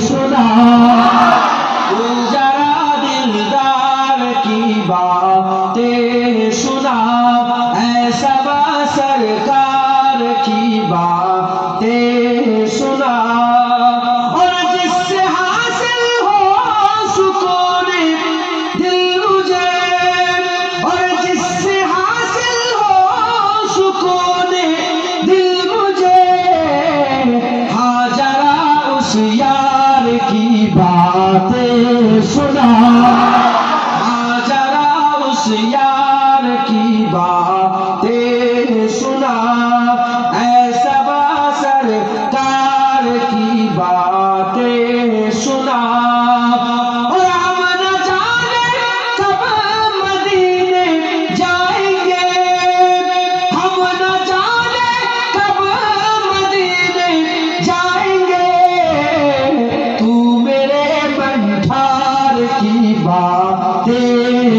সোনা যারা দিলদার কি বাতে for the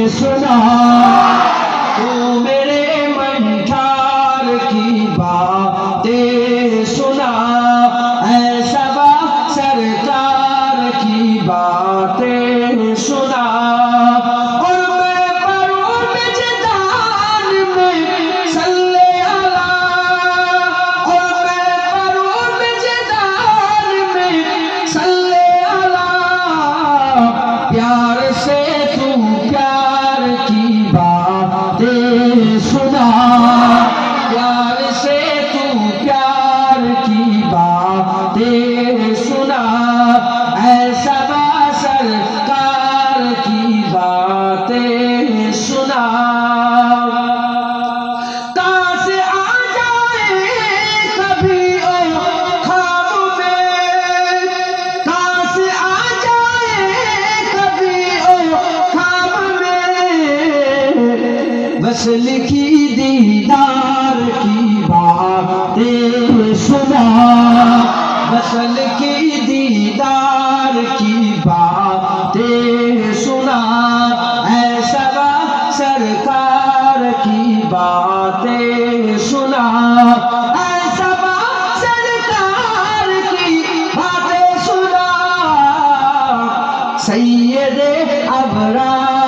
سنا۔ تو میرے منٹار کی باتیں سنا۔ اے سبا سرکار کی باتیں سنا۔ اور میں پیار سے تو پیار کی باتیں سنا ایسا با سرکار کی باتیں سنا۔ کہاں سے آ جائے کبھی او خواب میں؟ کہاں سے آ جائے کبھی او خواب میں؟ بس لکھی دیدار کی باتیں سنا۔ بس لکھی دیدار کی باتیں سنا۔ ایسا سرکار کی باتیں سنا۔ ایسا سرکار کی باتیں سنا۔ سید ابرار